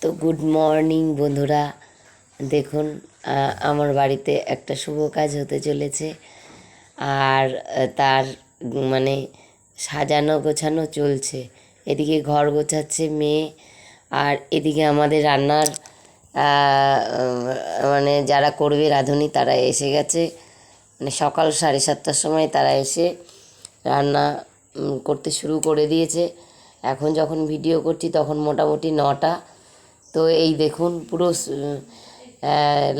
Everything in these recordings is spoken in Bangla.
তো গুড মর্নিং বন্ধুরা। দেখুন আমার বাড়িতে একটা শুভ কাজ হতে চলেছে। আর তার মানে সাজানো গোছানো চলছে। এদিকে ঘর গোছাচ্ছে মেয়ে, আর এদিকে আমাদের রান্নার মানে যারা করবে রাঁধুনি, তারা এসে গেছে। মানে সকাল সাড়ে সাতটার সময় তারা এসে রান্না করতে শুরু করে দিয়েছে। এখন যখন ভিডিও করছি, তখন মোটামুটি নটা। তো এই দেখুন পুরো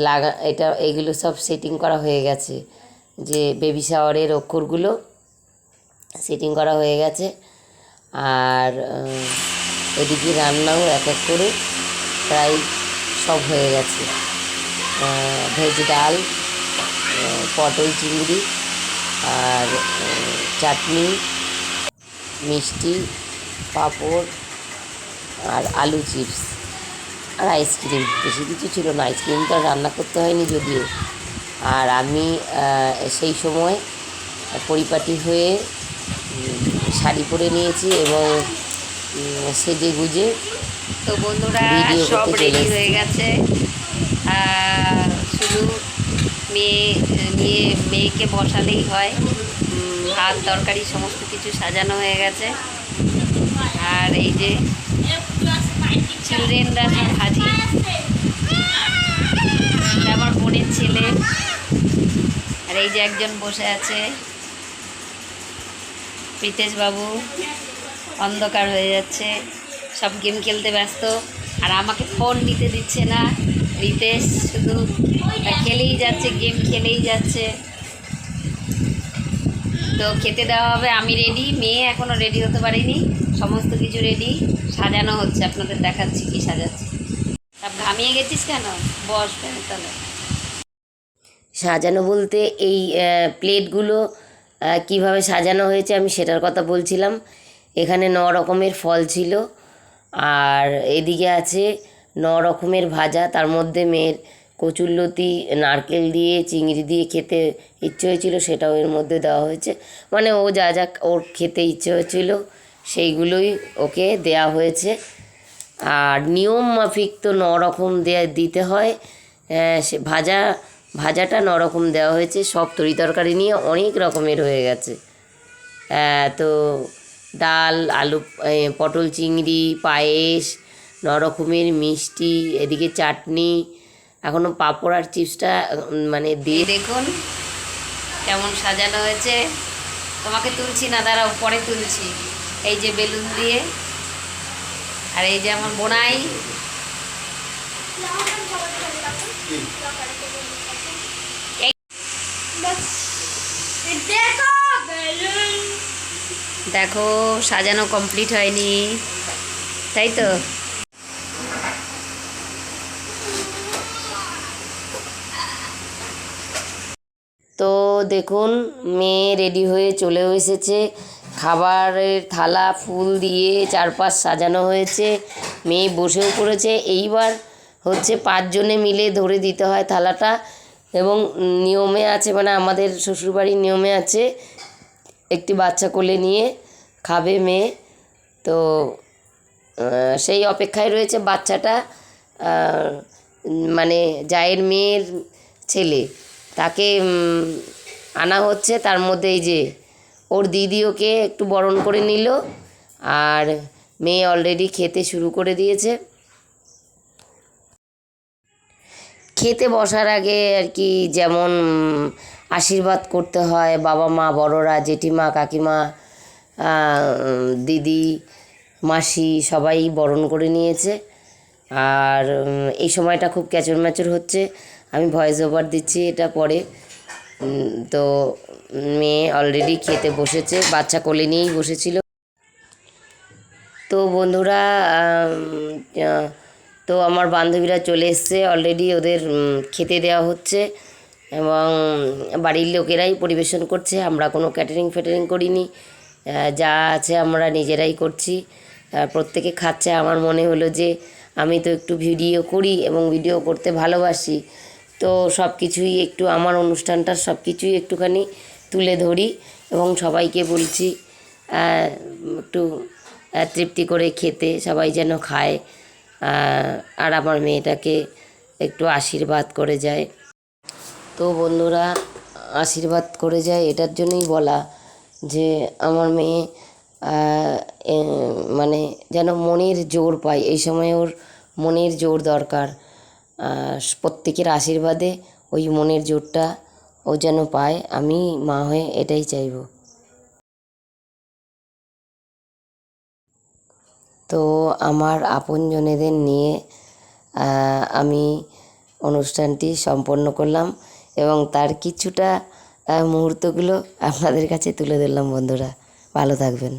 লাগা, এটা, এগুলো সব সেটিং করা হয়ে গেছে। যে বেবি শাওয়ারের অক্ষরগুলো সেটিং করা হয়ে গেছে। আর এদিকে রান্নাও এক এক করে প্রায় সব হয়ে গেছে। ভেজ ডাল পটল চিংড়ি আর চাটনি, মিষ্টি, পাঁপড় আর আলু চিপস আর আইসক্রিম বেশি কিছু ছিল না। আইসক্রিম তো আর রান্না করতে হয়নি যদিও। আর আমি সেই সময় পরিপাটি হয়ে শাড়ি পরে নিয়েছি এবং সেজে গুজে তো বন্ধুরা সব রেডি হয়ে গেছে। শুধু মেয়ে মেয়ে মেয়েকে বসালেই হয়। ভাত তরকারি সমস্ত কিছু সাজানো হয়ে গেছে। আর এই যে চিলড্রেনরা সব এটা আমার বোনের ছেলে। আর এই যে একজন বসে আছে। প্রীতেশ বাবু অন্ধকার হয়ে যাচ্ছে। সব গেম খেলতে ব্যস্ত। আর আমাকে ফোন নিতে দিচ্ছে না। রিতেশ শুধু খেলেই যাচ্ছে, গেম খেলেই যাচ্ছে। তো খেতে দেওয়া হবে। আমি রেডি মেয়ে এখনও রেডি হতে পারিনি। সমস্ত কিছু রেডি সাজানো হচ্ছে, আপনাদের দেখাচ্ছি কি সাজাচ্ছি। তা ঘামিয়ে গেছিস কেন? বস তলায় সাজানো বলতে এই প্লেটগুলো কীভাবে সাজানো হয়েছে আমি সেটার কথা বলছিলাম। এখানে ন রকমের ফল ছিল, আর এদিকে আছে ন রকমের ভাজা, তার মধ্যে মেয়ের কচুরলতি, নারকেল দিয়ে, চিংড়ি দিয়ে খেতে ইচ্ছে হয়েছিল, সেটাও এর মধ্যে দেওয়া হয়েছে। মানে ও যা যা, ওর খেতে ইচ্ছে হয়েছিল। সেইগুলোই ওকে দেয়া হয়েছে। আর নিয়ম মাফিক তো ন রকম দেয়া দিতে হয়। সে ভাজা ভাজাটা ন রকম দেওয়া হয়েছে। সব তরি তরকারি নিয়ে অনেক রকমের হয়ে গেছে। আহ, তো ডাল আলু পটল চিংড়ি পায়েস ন রকমের মিষ্টি এদিকে চাটনি এখনও পাঁপড় আর চিপসটা মানে দিয়ে দেখুন কেমন সাজানো হয়েছে। তোমাকে তুলছি না দাঁড়াও পরে তুলছি। এই যে বেলুন দিয়ে, আর এই যে আমার বোনাই। দেখো, সাজানো কমপ্লিট হয়নি। তাই তো? তো দেখুন, মেয়ে রেডি হয়ে চলেও এসেছে। খাবারের থালা, ফুল দিয়ে চারপাশ সাজানো হয়েছে। মেয়ে বসেও পড়েছে। এইবার হচ্ছে পাঁচজনে মিলে ধরে দিতে হয় থালাটা এবং নিয়মে আছে মানে আমাদের শ্বশুরবাড়ির নিয়মে আছে, একটি বাচ্চা কোলে নিয়ে খাবে মেয়ে। তো সেই অপেক্ষায় রয়েছে বাচ্চাটা মানে জায়ের মেয়ের ছেলে। তাকে আনা হচ্ছে। তার মধ্যে এই যে ওর দিদি ওকে একটু বরণ করে নিল আর মেয়ে অলরেডি খেতে শুরু করে দিয়েছে। খেতে বসার আগে আর কি যেমন আশীর্বাদ করতে হয়, বাবা মা, বড়রা, জেঠিমা, কাকিমা দিদি, মাসি সবাই বরণ করে নিয়েছে। আর এই সময়টা খুব ক্যাচর ম্যাচর হচ্ছে। আমি ভয়েস ওভার দিচ্ছি এটা পরে। তো মেয়ে অলরেডি খেতে বসেছে, বাচ্চা কোলে নিয়েই বসেছিল। তো বন্ধুরা তো আমার বান্ধবীরা চলে এসছে অলরেডি ওদের খেতে দেওয়া হচ্ছে এবং বাড়ির লোকেরাই পরিবেশন করছে। আমরা কোনো ক্যাটারিং ফ্যাটারিং করিনি যা আছে আমরা নিজেরাই করছি। প্রত্যেকে খাচ্ছে। আমার মনে হলো যে আমি তো একটু ভিডিও করি এবং ভিডিও করতে ভালোবাসি। তো সব কিছুই একটু আমার অনুষ্ঠানটার সব কিছুই একটুখানি তুলে ধরি এবং সবাইকে বলছি একটু তৃপ্তি করে খেতে, সবাই যেন খায় আর আমার মেয়েটাকে একটু আশীর্বাদ করে যায়। তো বন্ধুরা, আশীর্বাদ করে যায় এটার জন্যই বলা যে আমার মেয়ে মানে যেন মনের জোর পায়, এই সময় ওর মনের জোর দরকার। প্রত্যেকের আশীর্বাদে ওই মনের জোরটা ও যেন পায়, আমি মা হয়ে এটাই চাইব। তো আমার আপনজনেদের নিয়ে আমি অনুষ্ঠানটি সম্পন্ন করলাম এবং তার কিছুটা মুহূর্তগুলো আপনাদের কাছে তুলে ধরলাম বন্ধুরা। ভালো থাকবেন।